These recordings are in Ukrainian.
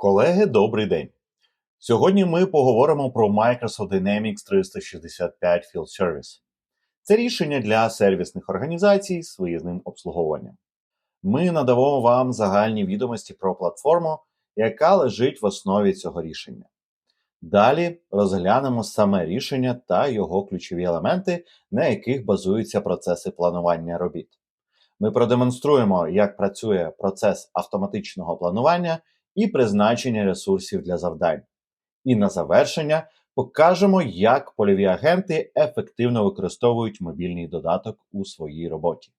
Колеги, добрий день! Сьогодні ми поговоримо про Microsoft Dynamics 365 Field Service. Це рішення для сервісних організацій з виїзним обслуговуванням. Ми надамо вам загальні відомості про платформу, яка лежить в основі цього рішення. Далі розглянемо саме рішення та його ключові елементи, на яких базуються процеси планування робіт. Ми продемонструємо, як працює процес автоматичного планування і призначення ресурсів для завдань. І на завершення покажемо, як польові агенти ефективно використовують мобільний додаток у своїй роботі.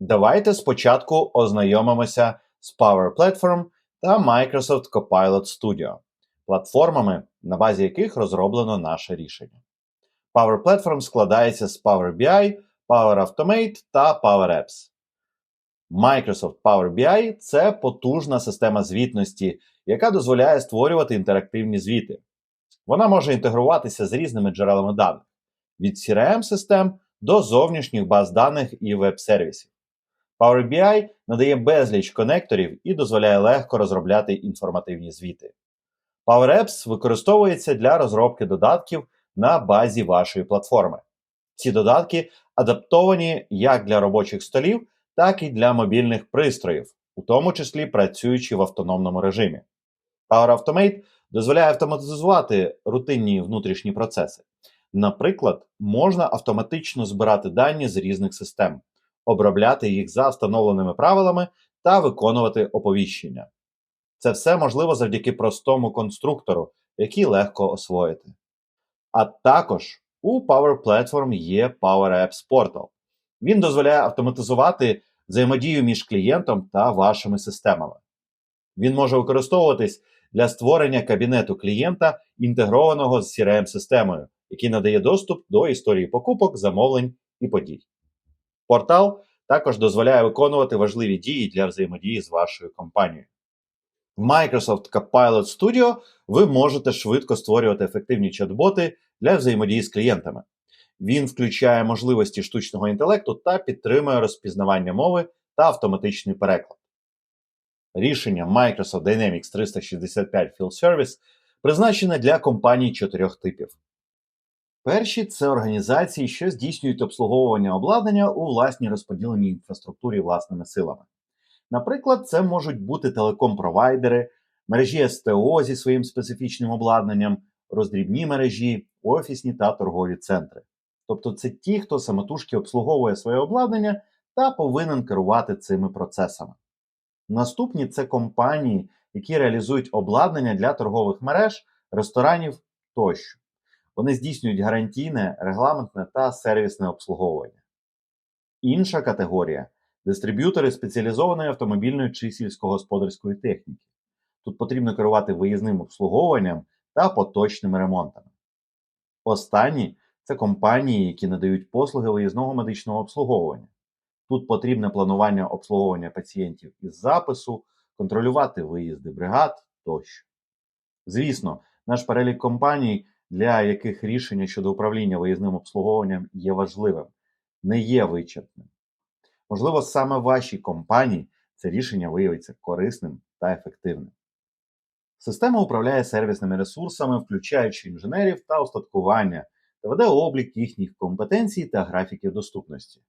Давайте спочатку ознайомимося з Power Platform та Microsoft Copilot Studio, платформами, на базі яких розроблено наше рішення. Power Platform складається з Power BI, Power Automate та Power Apps. Microsoft Power BI це потужна система звітності, яка дозволяє створювати інтерактивні звіти. Вона може інтегруватися з різними джерелами даних від crm систем до зовнішніх баз даних і веб-сервісів. Power BI надає безліч конекторів і дозволяє легко розробляти інформативні звіти. Power Apps використовується для розробки додатків на базі вашої платформи. Ці додатки адаптовані як для робочих столів, так і для мобільних пристроїв, у тому числі працюючи в автономному режимі. Power Automate дозволяє автоматизувати рутинні внутрішні процеси. Наприклад, можна автоматично збирати дані з різних систем, обробляти їх за встановленими правилами та виконувати оповіщення. Це все можливо завдяки простому конструктору, який легко освоїти. А також у Power Platform є Power Apps Portal. Він дозволяє автоматизувати взаємодію між клієнтом та вашими системами. Він може використовуватись для створення кабінету клієнта, інтегрованого з crm системою який надає доступ до історії покупок, замовлень і подій. Портал також дозволяє виконувати важливі дії для взаємодії з вашою компанією. Microsoft Copilot Studio ви можете швидко створювати ефективні чат-боти для взаємодії з клієнтами. Він включає можливості штучного інтелекту та підтримує розпізнавання мови та автоматичний переклад. Рішення Microsoft Dynamics 365 Field Service призначене для компаній чотирьох типів. Перші це організації, що здійснюють обслуговування обладнання у власній розподіленій інфраструктурі власними силами. Наприклад, це можуть бути телеком-провайдери, мережі СТО зі своїм специфічним обладнанням, роздрібні мережі, офісні та торгові центри. Тобто це ті, хто самотужки обслуговує своє обладнання та повинен керувати цими процесами. Наступні це компанії, які реалізують обладнання для торгових мереж, ресторанів тощо. Вони здійснюють гарантійне, регламентне та сервісне обслуговування. Інша категорія дистриб'ютори спеціалізованої автомобільної чи сільськогосподарської техніки. Тут потрібно керувати виїзним обслуговуванням та поточними ремонтами. Останні це компанії, які надають послуги виїзного медичного обслуговування. Тут потрібне планування обслуговування пацієнтів із запису, контролювати виїзди бригад тощо. Звісно, наш перелік компаній, для яких рішення щодо управління виїзним обслуговуванням є важливим, не є вичерпним. Можливо, саме вашій компанії це рішення виявиться корисним та ефективним. Система управляє сервісними ресурсами, включаючи інженерів та остаткування, та веде облік їхніх компетенцій та графіків доступності.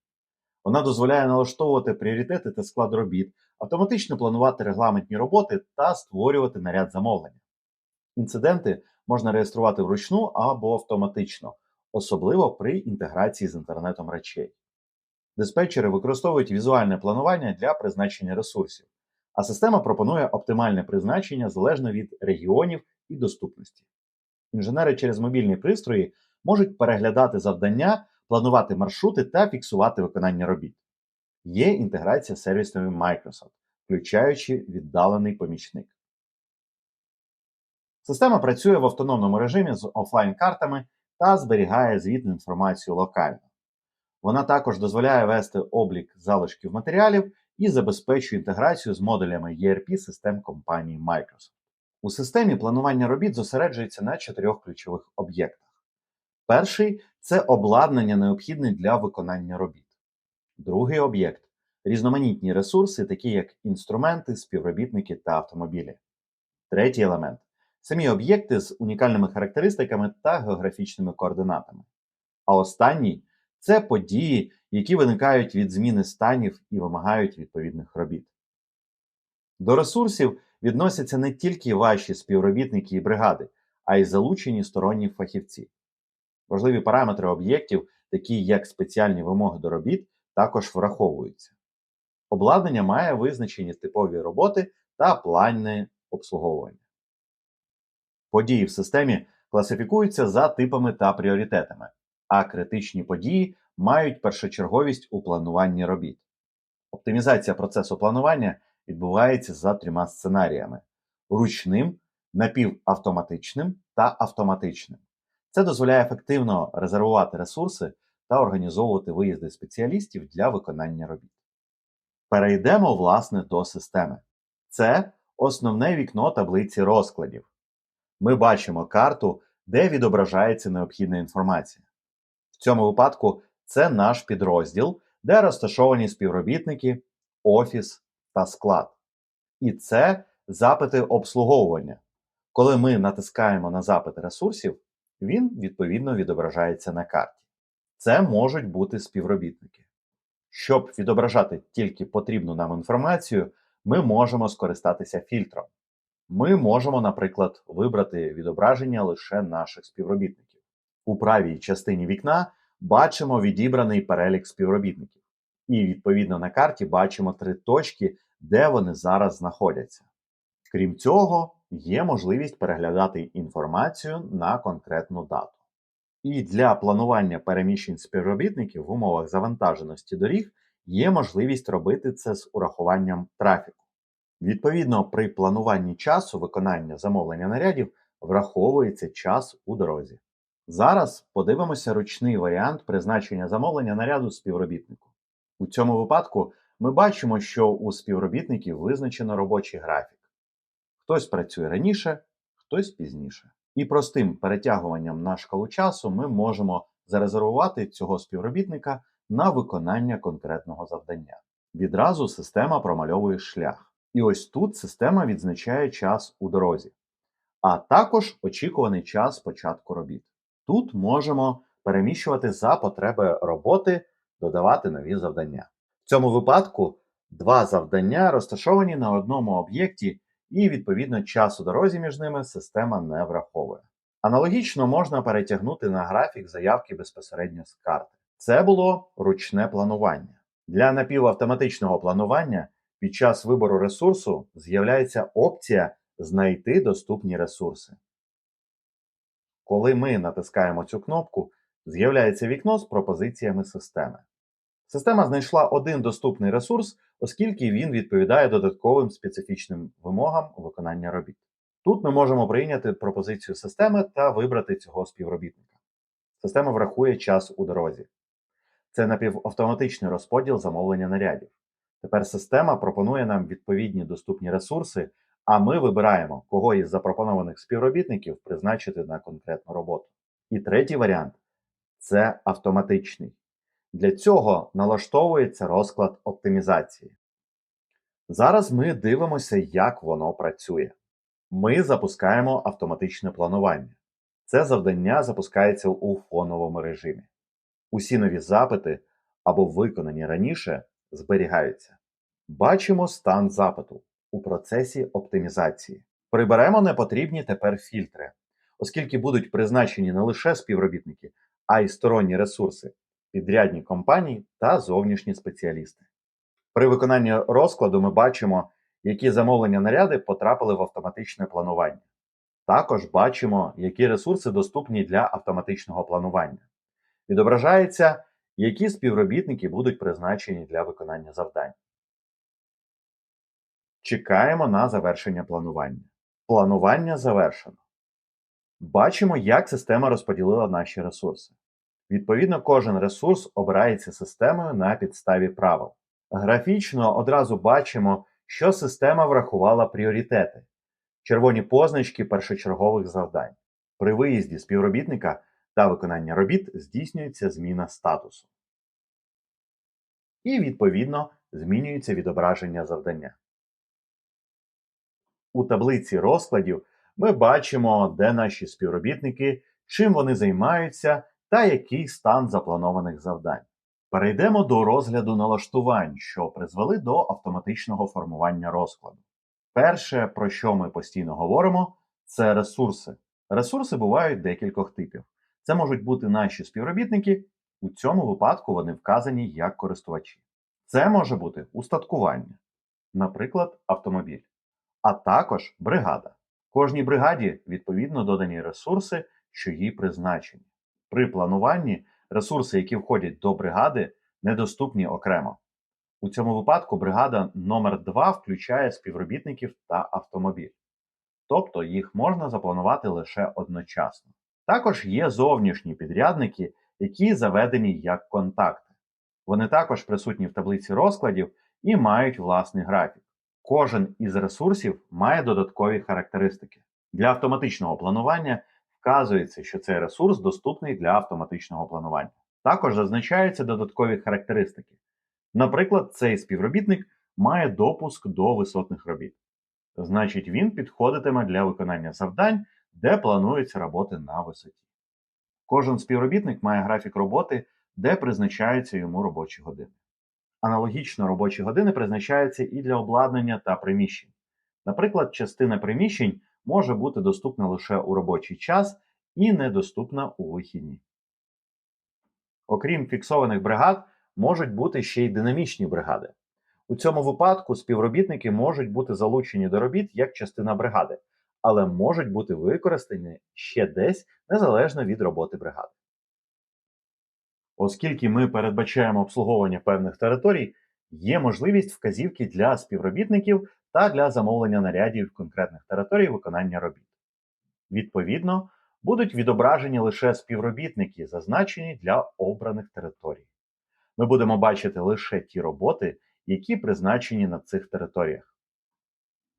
Вона дозволяє налаштовувати пріоритети та склад робіт, автоматично планувати регламентні роботи та створювати наряд замовлення. Інциденти можна реєструвати вручну або автоматично, особливо при інтеграції з інтернетом речей. Диспетчери використовують візуальне планування для призначення ресурсів, а система пропонує оптимальне призначення залежно від регіонів і доступності. Інженери через мобільні пристрої можуть переглядати завдання, планувати маршрути та фіксувати виконання робіт. Є інтеграція з сервісами Microsoft, включаючи віддалений помічник. Система працює в автономному режимі з офлайн-картами та зберігає звітну інформацію локально. Вона також дозволяє вести облік залишків матеріалів і забезпечує інтеграцію з модулями ERP систем компанії Microsoft. У системі планування робіт зосереджується на чотирьох ключових об'єктах. Перший це обладнання, необхідне для виконання робіт. Другий об'єкт різноманітні ресурси, такі як інструменти, співробітники та автомобілі. Третій елемент самі об'єкти з унікальними характеристиками та географічними координатами. А останній це події, які виникають від зміни станів і вимагають відповідних робіт. До ресурсів відносяться не тільки ваші співробітники і бригади, а й залучені сторонні фахівці. Важливі параметри об'єктів, такі як спеціальні вимоги до робіт, також враховуються. Обладнання має визначені типові роботи та планне обслуговування. Події в системі класифікуються за типами та пріоритетами, а критичні події мають першочерговість у плануванні робіт. Оптимізація процесу планування відбувається за трьома сценаріями: ручним, напівавтоматичним та автоматичним. Це дозволяє ефективно резервувати ресурси та організовувати виїзди спеціалістів для виконання робіт. Перейдемо, власне, до системи. Це основне вікно таблиці розкладів. Ми бачимо карту, де відображається необхідна інформація. В цьому випадку це наш підрозділ, де розташовані співробітники, офіс та склад. І це запити обслуговування. Коли ми натискаємо на запит ресурсів, він відповідно відображається на карті. Це можуть бути співробітники. Щоб відображати тільки потрібну нам інформацію, ми можемо скористатися фільтром. Ми можемо, наприклад, вибрати відображення лише наших співробітників. У правій частині вікна бачимо відібраний перелік співробітників. І відповідно на карті бачимо три точки, де вони зараз знаходяться. Крім цього, є можливість переглядати інформацію на конкретну дату. І для планування переміщень співробітників в умовах завантаженості доріг є можливість робити це з урахуванням трафіку. Відповідно, при плануванні часу виконання замовлення нарядів враховується час у дорозі. Зараз подивимося ручний варіант призначення замовлення наряду співробітнику. У цьому випадку ми бачимо, що у співробітників визначено робочий графік. Хтось працює раніше, хтось пізніше. І простим перетягуванням на шкалу часу ми можемо зарезервувати цього співробітника на виконання конкретного завдання. Відразу система промальовує шлях. І ось тут система відзначає час у дорозі, а також очікуваний час початку робіт. Тут можемо переміщувати за потреби роботи, додавати нові завдання. В цьому випадку два завдання розташовані на одному об'єкті, і, відповідно, час у дорозі між ними система не враховує. Аналогічно можна перетягнути на графік заявки безпосередньо з карти. Це було ручне планування. Для напівавтоматичного планування під час вибору ресурсу з'являється опція Знайти доступні ресурси. Коли ми натискаємо цю кнопку, з'являється вікно з пропозиціями системи. Система знайшла один доступний ресурс, оскільки він відповідає додатковим специфічним вимогам виконання робіт. Тут ми можемо прийняти пропозицію системи та вибрати цього співробітника. Система врахує час у дорозі. Це напівавтоматичний розподіл замовлення нарядів. Тепер система пропонує нам відповідні доступні ресурси, а ми вибираємо, кого із запропонованих співробітників призначити на конкретну роботу. І третій варіант це автоматичний. Для цього налаштовується розклад оптимізації. Зараз ми дивимося, як воно працює. Ми запускаємо автоматичне планування. Це завдання запускається у фоновому режимі. Усі нові запити або виконані раніше зберігаються. Бачимо стан запиту у процесі оптимізації. Приберемо непотрібні тепер фільтри, оскільки будуть призначені не лише співробітники, а й сторонні ресурси, підрядні компанії та зовнішні спеціалісти. При виконанні розкладу ми бачимо, які замовлення наряди потрапили в автоматичне планування. Також бачимо, які ресурси доступні для автоматичного планування. Відображається, які співробітники будуть призначені для виконання завдань. Чекаємо на завершення планування. Планування завершено. Бачимо, як система розподілила наші ресурси. Відповідно, кожен ресурс обирається системою на підставі правил. Графічно одразу бачимо, що система врахувала пріоритети, червоні позначки першочергових завдань. При виїзді співробітника та виконання робіт здійснюється зміна статусу. і, відповідно, змінюється відображення завдання. У таблиці розкладів ми бачимо, де наші співробітники, чим вони займаються та який стан запланованих завдань. Перейдемо до розгляду налаштувань, що призвели до автоматичного формування розкладу. Перше, про що ми постійно говоримо, це ресурси. Ресурси бувають декількох типів. Це можуть бути наші співробітники, у цьому випадку вони вказані як користувачі. Це може бути устаткування, наприклад, автомобіль, а також бригада. Кожній бригаді відповідно додані ресурси, що їй призначені. При плануванні ресурси, які входять до бригади, недоступні окремо. У цьому випадку бригада номер 2 включає співробітників та автомобіль. Тобто їх можна запланувати лише одночасно. Також є зовнішні підрядники, які заведені як контакти. Вони також присутні в таблиці розкладів і мають власний графік. Кожен із ресурсів має додаткові характеристики. Для автоматичного планування вказується, що цей ресурс доступний для автоматичного планування. Також зазначаються додаткові характеристики. Наприклад, цей співробітник має допуск до висотних робіт. Значить, він підходитиме для виконання завдань, де плануються роботи на висоті. Кожен співробітник має графік роботи, де призначаються йому робочі години. Аналогічно робочі години призначаються і для обладнання та приміщень. Наприклад, частина приміщень може бути доступна лише у робочий час і недоступна у вихідні. Окрім фіксованих бригад, можуть бути ще й динамічні бригади. У цьому випадку співробітники можуть бути залучені до робіт як частина бригади, але можуть бути використані ще десь незалежно від роботи бригади. Оскільки ми передбачаємо обслуговування певних територій, є можливість вказівки для співробітників та для замовлення нарядів конкретних територій виконання робіт. Відповідно, будуть відображені лише співробітники, зазначені для обраних територій. Ми будемо бачити лише ті роботи, які призначені на цих територіях.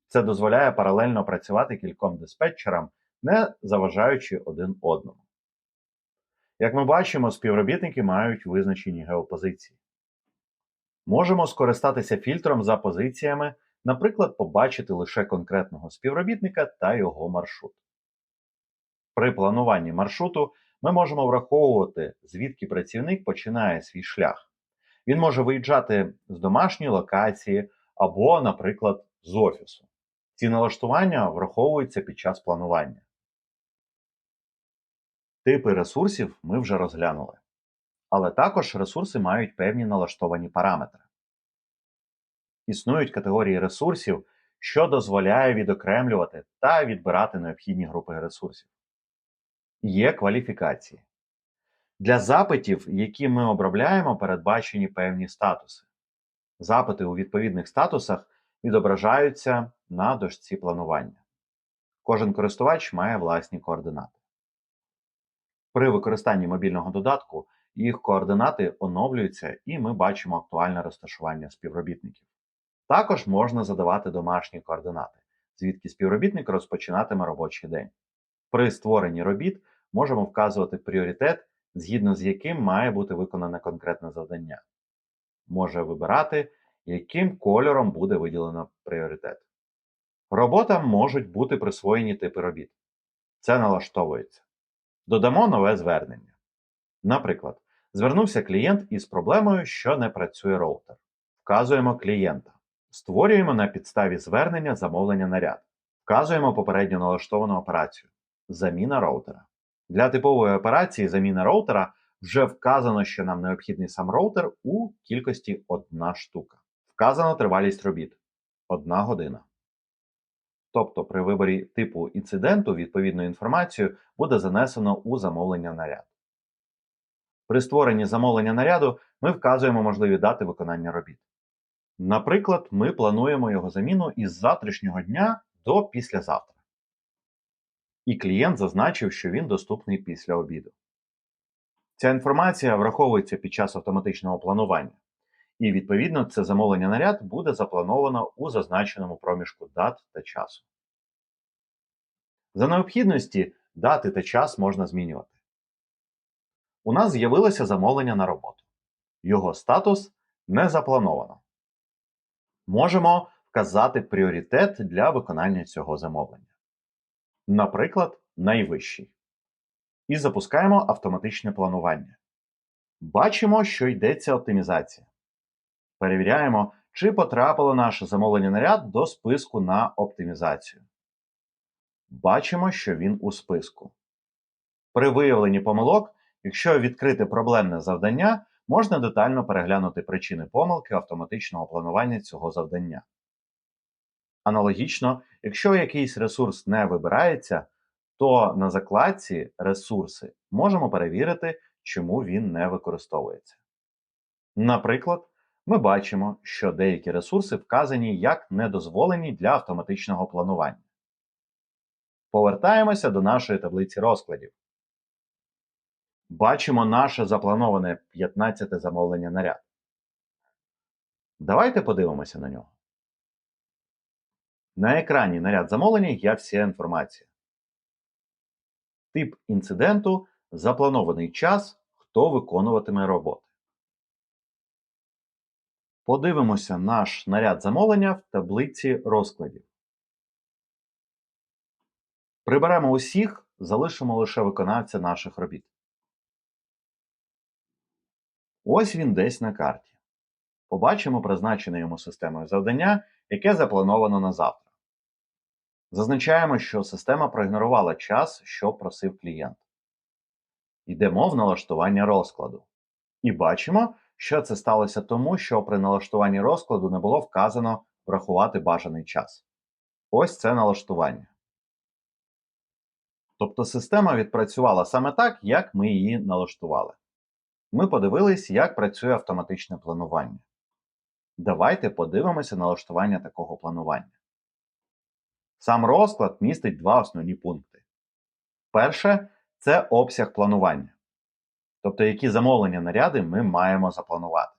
Це дозволяє паралельно працювати кільком диспетчерам, не заважаючи один одному. Як ми бачимо, співробітники мають визначені геопозиції. Можемо скористатися фільтром за позиціями, наприклад, побачити лише конкретного співробітника та його маршрут. При плануванні маршруту ми можемо враховувати, звідки працівник починає свій шлях. Він може виїжджати з домашньої локації або, наприклад, з офісу. Ці налаштування враховуються під час планування. Типи ресурсів ми вже розглянули. Але також ресурси мають певні налаштовані параметри. Існують категорії ресурсів, що дозволяє відокремлювати та відбирати необхідні групи ресурсів. Є кваліфікації. Для запитів, які ми обробляємо, передбачені певні статуси. Запити у відповідних статусах відображаються на дошці планування. Кожен користувач має власні координати. При використанні мобільного додатку їх координати оновлюються і ми бачимо актуальне розташування співробітників. Також можна задавати домашні координати, звідки співробітник розпочинатиме робочий день. При створенні робіт можемо вказувати пріоритет, згідно з яким має бути виконане конкретне завдання. Може вибирати, яким кольором буде виділено пріоритет. Роботам можуть бути присвоєні типи робіт. Це налаштовується. Додамо нове звернення. Наприклад, звернувся клієнт із проблемою, що не працює роутер. Вказуємо клієнта. Створюємо на підставі звернення замовлення наряд. Вказуємо попередньо налаштовану операцію. Заміна роутера. Для типової операції заміна роутера вже вказано, що нам необхідний сам роутер у кількості 1 штука. Вказано тривалість робіт 1 година. Тобто при виборі типу інциденту відповідну інформацію буде занесено у замовлення наряд. При створенні замовлення наряду ми вказуємо можливі дати виконання робіт. Наприклад, ми плануємо його заміну із завтрашнього дня до післязавтра. І клієнт зазначив, що він доступний після обіду. Ця інформація враховується під час автоматичного планування. І, відповідно, це замовлення наряд буде заплановано у зазначеному проміжку дат та часу. За необхідності дати та час можна змінювати. У нас з'явилося замовлення на роботу. Його статус Не заплановано. Можемо вказати пріоритет для виконання цього замовлення. Наприклад, найвищий. І запускаємо автоматичне планування. Бачимо, що йдеться оптимізація. Перевіряємо, чи потрапило наше замовлення наряд до списку на оптимізацію. Бачимо, що він у списку. При виявленні помилок, якщо відкрити проблемне завдання, можна детально переглянути причини помилки автоматичного планування цього завдання. Аналогічно, якщо якийсь ресурс не вибирається, то на закладці Ресурси можемо перевірити, чому він не використовується. Наприклад, ми бачимо, що деякі ресурси вказані як недозволені для автоматичного планування. Повертаємося до нашої таблиці розкладів. Бачимо наше заплановане 15 замовлення наряд. Давайте подивимося на нього. На екрані наряд замовлення є вся інформація. Тип інциденту, запланований час, хто виконуватиме роботи. Подивимося наш наряд замовлення в таблиці розкладів. Приберемо усіх, залишимо лише виконавця наших робіт. Ось він десь на карті. Побачимо призначене йому системою завдання, яке заплановано на завтра. Зазначаємо, що система проігнорувала час, що просив клієнт. Йдемо в налаштування розкладу. І бачимо, що це сталося тому, що при налаштуванні розкладу не було вказано врахувати бажаний час. Ось це налаштування. Тобто система відпрацювала саме так, як ми її налаштували. Ми подивились, як працює автоматичне планування. Давайте подивимося налаштування такого планування. Сам розклад містить два основні пункти. Перше це обсяг планування. Тобто, які замовлення наряди ми маємо запланувати.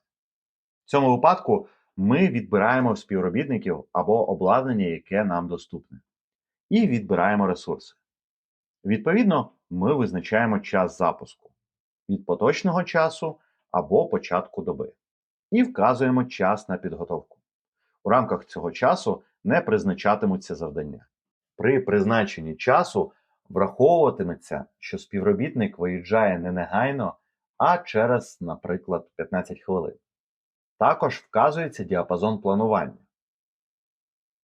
В цьому випадку ми відбираємо співробітників або обладнання, яке нам доступне. І відбираємо ресурси. Відповідно, ми визначаємо час запуску від поточного часу або початку доби. І вказуємо час на підготовку. У рамках цього часу не призначатимуться завдання. При призначенні часу враховуватиметься, що співробітник виїжджає не негайно, а через, наприклад, 15 хвилин. Також вказується діапазон планування.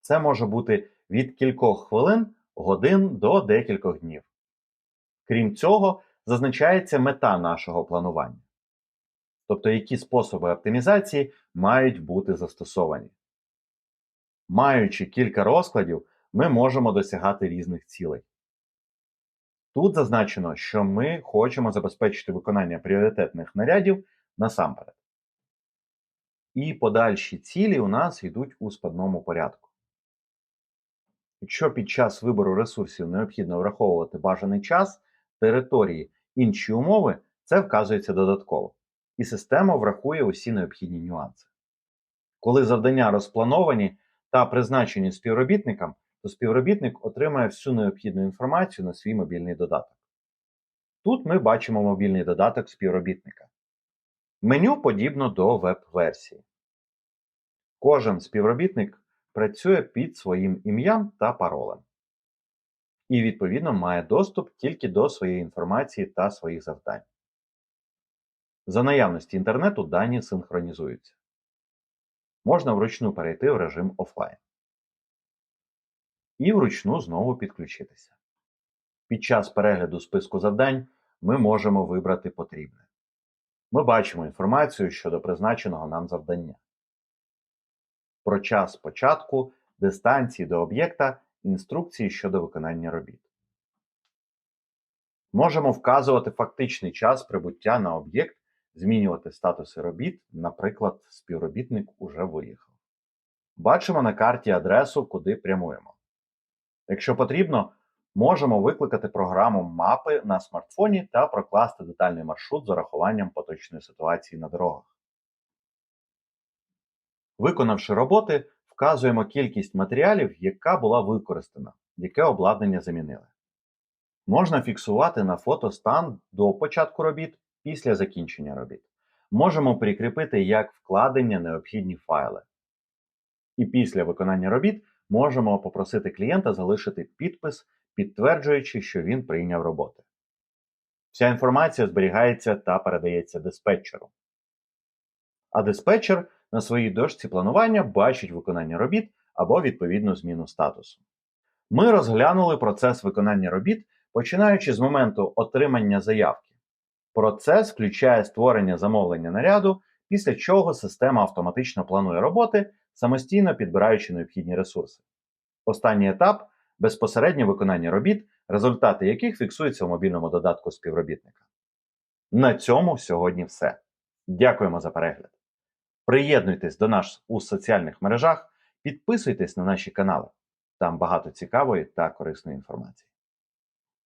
Це може бути від кількох хвилин, годин до декількох днів. Крім цього, зазначається мета нашого планування. Тобто, які способи оптимізації мають бути застосовані. Маючи кілька розкладів, ми можемо досягати різних цілей. Тут зазначено, що ми хочемо забезпечити виконання пріоритетних нарядів насамперед. І подальші цілі у нас йдуть у складному порядку. Якщо під час вибору ресурсів необхідно враховувати бажаний час, території, інші умови, це вказується додатково. І система врахує усі необхідні нюанси. Коли завдання розплановані та призначені співробітникам, то співробітник отримає всю необхідну інформацію на свій мобільний додаток. Тут ми бачимо мобільний додаток співробітника. Меню подібно до веб-версії. Кожен співробітник працює під своїм ім'ям та паролем. І, відповідно, має доступ тільки до своєї інформації та своїх завдань. За наявності інтернету дані синхронізуються. Можна вручну перейти в режим офлайн і вручну знову підключитися. Під час перегляду списку завдань ми можемо вибрати потрібне. Ми бачимо інформацію щодо призначеного нам завдання. Про час початку, дистанції до об'єкта, інструкції щодо виконання робіт. Можемо вказувати фактичний час прибуття на об'єкт, змінювати статуси робіт, наприклад, співробітник уже виїхав. Бачимо на карті адресу, куди прямуємо. Якщо потрібно, можемо викликати програму мапи на смартфоні та прокласти детальний маршрут з урахуванням поточної ситуації на дорогах. Виконавши роботи, вказуємо кількість матеріалів, яка була використана, яке обладнання замінили. Можна фіксувати на фото стан до початку робіт після закінчення робіт. можемо прикріпити як вкладення необхідні файли. І після виконання робіт можемо попросити клієнта залишити підпис, підтверджуючи, що він прийняв роботи. Вся інформація зберігається та передається диспетчеру. А диспетчер на своїй дошці планування бачить виконання робіт або відповідну зміну статусу. Ми розглянули процес виконання робіт, починаючи з моменту отримання заявки. Процес включає створення замовлення наряду, після чого система автоматично планує роботи, самостійно підбираючи необхідні ресурси. Останній етап безпосереднє виконання робіт, результати яких фіксуються в мобільному додатку співробітника. На цьому сьогодні все. Дякуємо за перегляд. Приєднуйтесь до нас у соціальних мережах, підписуйтесь на наші канали. Там багато цікавої та корисної інформації.